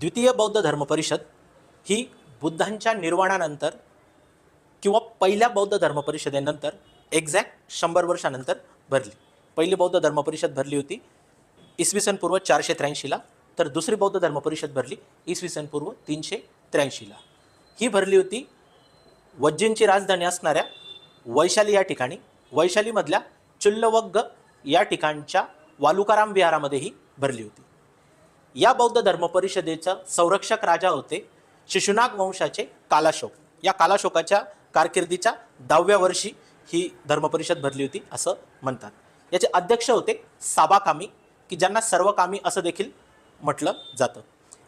द्वितीय बौद्ध धर्म परिषद ही बुद्धांच्या निर्वाणानंतर किंवा पहिल्या बौद्ध धर्म परिषदेनंतर एक्झॅक्ट शंभर वर्षानंतर भरली. पहिली बौद्ध धर्म परिषद भरली होती इसवी सन पूर्व चारशे त्र्याऐंशीला तर दुसरी बौद्ध धर्म परिषद भरली इसवी सन पूर्व तीनशे त्र्याऐंशीला. ही भरली होती वज्जींची राजधानी असणाऱ्या वैशाली या ठिकाणी. वैशालीमधल्या चुल्लवग्ग या ठिकाणच्या वालुकाराम विहारामध्ये ही भरली होती. या बौद्ध धर्मपरिषदेचा संरक्षक राजा होते शिशुनाग वंशाचे कालाशोक. या कालाशोकाच्या कारकिर्दीच्या दहाव्या वर्षी ही धर्मपरिषद भरली होती असं म्हणतात. याचे अध्यक्ष होते साबाकामी की ज्यांना सर्वकामी असं देखील म्हटलं जातं.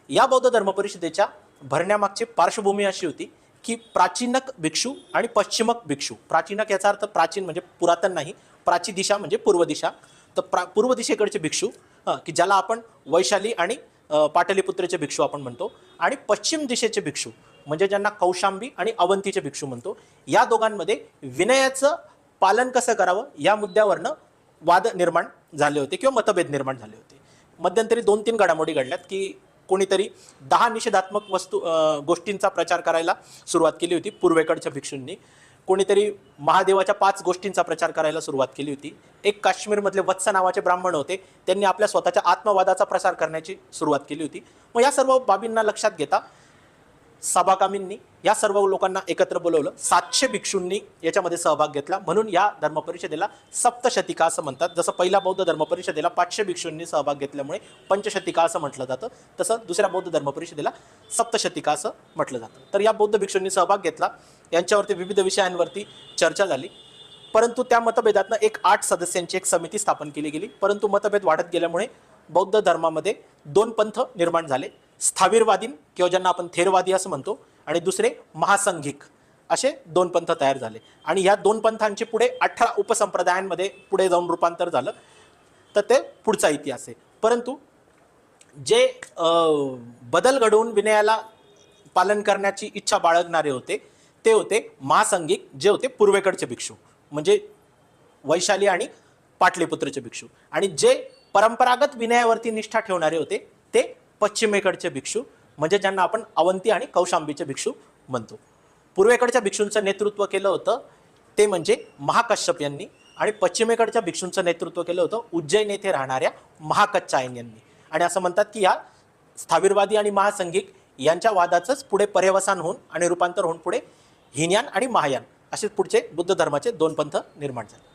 या बौद्ध धर्मपरिषदेच्या भरण्यामागची पार्श्वभूमी अशी होती की प्राचीनक भिक्षू आणि पश्चिमक भिक्षू. प्राचीनक याचा अर्थ प्राचीन म्हणजे पुरातन नाही प्राची दिशा म्हणजे पूर्व दिशा. तर प्रा पूर्व दिशेकडचे भिक्षू की ज्याला आपण वैशाली आणि अ, पाटलीपुत्रेचे भिक्षू आपण म्हणतो आणि पश्चिम दिशेचे भिक्षू म्हणजे ज्यांना कौशांबी आणि अवंतीचे भिक्षू म्हणतो या दोघांमध्ये विनयाचं पालन कसं करावं या मुद्द्यावरनं वाद निर्माण झाले होते किंवा मतभेद निर्माण झाले होते. मध्यंतरी दोन तीन घडामोडी घडल्यात की कोणीतरी दहा निषेधात्मक वस्तू गोष्टींचा प्रचार करायला सुरुवात केली होती पूर्वेकडच्या भिक्षूंनी. कोणीतरी महादेवाच्या पाच गोष्टींचा प्रचार करायला सुरुवात केली होती. एक काश्मीरमधले वत्स नावाचे ब्राह्मण होते. त्यांनी आपल्या स्वतःच्या आत्मवादाचा प्रसार करण्याची सुरुवात केली होती. मग या सर्व बाबींना लक्षात घेता सभागामींनी या सर्व लोकांना एकत्र बोलवलं. सातशे भिक्षूंनी याच्यामध्ये सहभाग घेतला. म्हणून या धर्मपरिषदेला सप्तशतिका असं म्हणतात. जसं पहिल्या बौद्ध धर्मपरिषदेला पाचशे भिक्षूंनी सहभाग घेतल्यामुळे पंचशतिका असं म्हटलं जातं. तसं दुसऱ्या बौद्ध धर्मपरिषदेला सप्तशतिका असं म्हटलं जातं. तर या बौद्ध भिक्षूंनी सहभाग घेतला. यांच्यावरती विविध विषयांवरती चर्चा झाली. परंतु त्या मतभेदातनं एक आठ सदस्यांची एक समिती स्थापन केली गेली. परंतु मतभेद वाढत गेल्यामुळे बौद्ध धर्मामध्ये दोन पंथ निर्माण झाले. स्थावीरवादीन किंवा ज्यांना आपण थेरवादी असं म्हणतो आणि दुसरे महासंघिक असे दोन पंथ तयार झाले. आणि या दोन पंथांचे पुढे अठरा उपसंप्रदायांमध्ये पुढे जाऊन रूपांतर झालं. तर ते पुढचा इतिहास आहे. परंतु जे बदल घडवून विनयाला पालन करण्याची इच्छा बाळगणारे होते ते होते महासंघिक जे होते पूर्वेकडचे भिक्षू म्हणजे वैशाली आणि पाटलीपुत्रचे भिक्षू. आणि जे परंपरागत विनयावरती निष्ठा ठेवणारे होते पश्चिमेकडचे भिक्षू म्हणजे ज्यांना आपण अवंती आणि कौशांबीचे भिक्षू म्हणतो. पूर्वेकडच्या भिक्षूंचं नेतृत्व केलं होतं ते म्हणजे महाकश्यप यांनी. आणि पश्चिमेकडच्या भिक्षूंचं नेतृत्व केलं होतं उज्जैन येथे राहणाऱ्या महाकच्चायन यांनी. आणि असं म्हणतात की या स्थावीरवादी आणि महासंघिक यांच्या वादाचंच पुढे पर्यवसान होऊन आणि रूपांतर होऊन पुढे हिनयान आणि महायान असे पुढचे बुद्ध धर्माचे दोन पंथ निर्माण झाले.